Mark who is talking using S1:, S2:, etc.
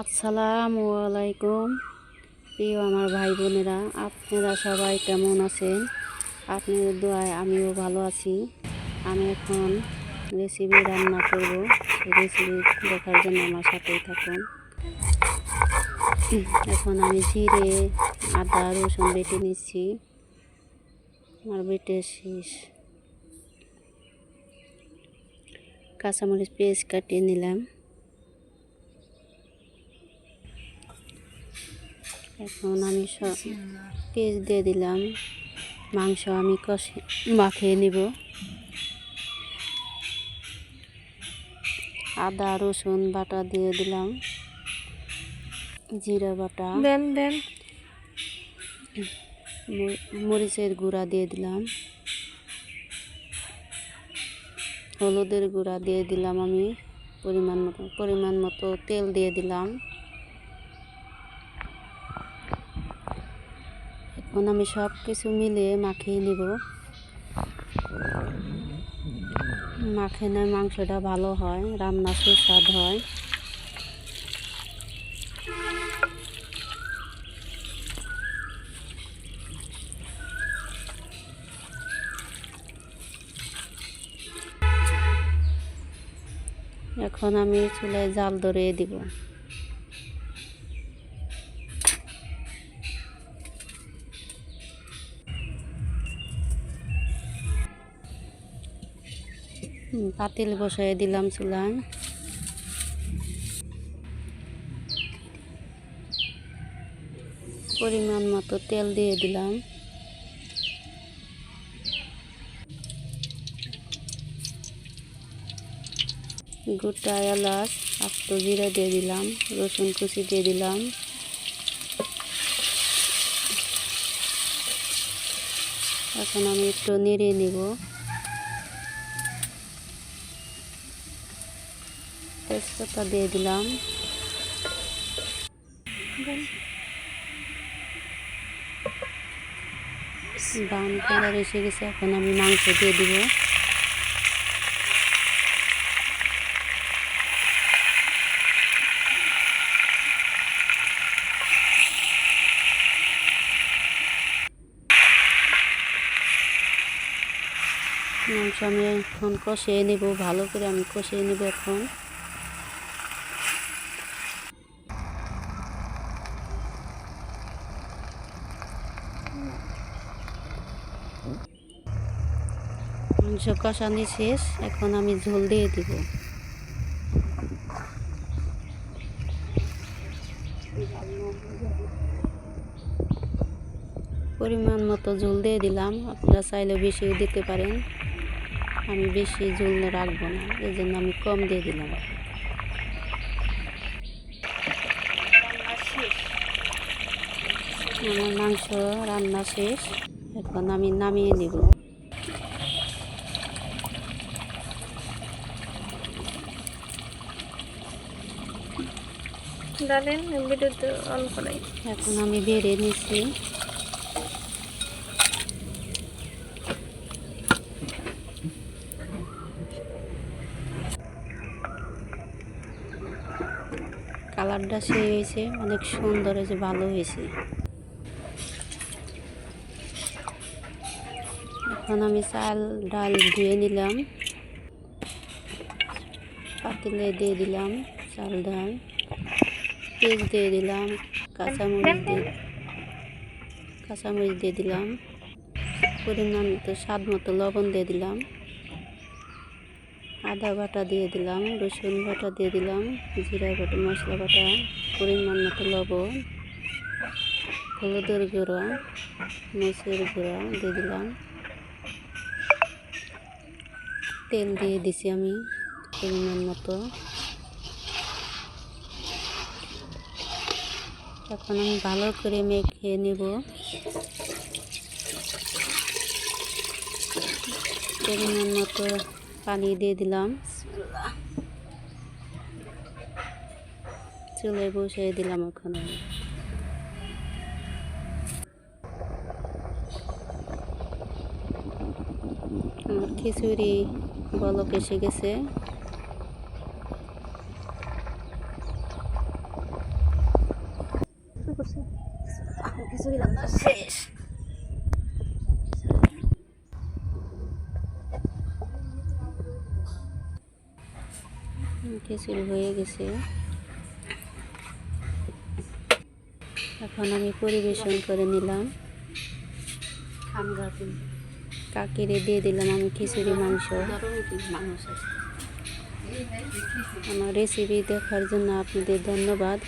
S1: আসসালামু আলাইকুম। প্রিয় আমার ভাই বোনেরা, আপনারা সবাই কেমন আছেন? আপনাদের দোয়ায় আমিও ভালো আছি। আমি এখন রেসিপি রান্না করব। রেসিপি দেখার জন্য আমার সাথেই থাকুন। এখন আমি জিরে, আদা, রসুন বেটে নিচ্ছি। আমার বেটে শেষ। কাঁচামরিচ পেঁয়াজ কাটিয়ে নিলাম। এখন আমি সব পেঁয়াজ দিয়ে দিলাম। মাংস আমি কষে মাখিয়ে নিব। আদা রসুন বাটা দিয়ে দিলাম। জিরা বাটা।
S2: দেন দেন।
S1: মরিচের গুঁড়া দিয়ে দিলাম। হলুদের গুঁড়া দিয়ে দিলাম আমি। পরিমাণ মতো পরিমাণ মতো তেল দিয়ে দিলাম। এখন আমি সব কিছু মিলিয়ে মাখিয়ে নিব। মাখিয়ে মাংসটা ভালো হয়, রান্না সুস্বাদ হয়। এখন আমি চুলায় জাল ধরিয়ে দিব। পাতিল বসাই দিলাম চুলায়। পরিমাণ মতো তেল দিয়ে দিলাম। গোটা এলাচ, আস্ত জিরা দিয়ে দিলাম, রসুন কুচি দিয়ে দিলাম। এখন আমি একটু নেড়ে নিব। তেজপাতা দিয়ে দিলাম। ব্রাউন কালার এসে গেছে, এখন আমি মাংস দিয়ে দিব। মাংস আমি এখন কষিয়ে নেব, ভালো করে আমি কষিয়ে নেব এখন। মাংস কষানি শেষ, এখন আমি ঝোল দিয়ে দিব। পরিমাণ মতো ঝোল দিয়ে দিলাম, আপনারা চাইলে বেশি দিতে পারেন। আমি বেশি ঝোল রাখব না এই জন্য আমি কম দিয়ে দিলাম। আমার মাংস রান্না শেষ, এখন আমি নামিয়ে নিব।
S2: ডালেন ভিডিওতে অন করাই
S1: এখন আমি বেড়ে নিচ্ছি কালারটা সে হয়েছে, অনেক সুন্দর হয়েছে, ভালো হয়েছে। এখন আমি চাল, ডাল ধুয়ে নিলাম। পাতিলে দিয়ে দিলাম চাল, ডাল। পেঁয়াজ দিয়ে দিলাম, কাঁচামরিচ দিয়ে কাঁচামরিচ দিয়ে দিলাম, পরিমাণ মতো স্বাদ মতো লবণ দিয়ে দিলাম, আদা বাটা দিয়ে দিলাম, রসুন বাটা দিয়ে দিলাম, জিরা বাটা, মশলা বাটা, পরিমাণ মতো লবণ, হলুদের গুঁড়া, মরিচের গুঁড়া দিয়ে দিলাম। তেল দিয়ে দিছি আমি পরিমাণ মতো। এখন আমি ভালো করে মেখে নেব। পরিমাণ মতো পানি দিয়ে দিলাম। চুলে বসিয়ে দিলাম এখন খিচুড়ি বলক এসে গেছে। খিচুড়ি রান্না শেষ খিচুড়ি হয়ে গেছে। এখন আমি পরিবেশন করে নিলাম। কাকিরে দিয়ে দিলাম আমি খিচুড়ি মাংস। আমার রেসিপি দেখার জন্য আপনাদের ধন্যবাদ।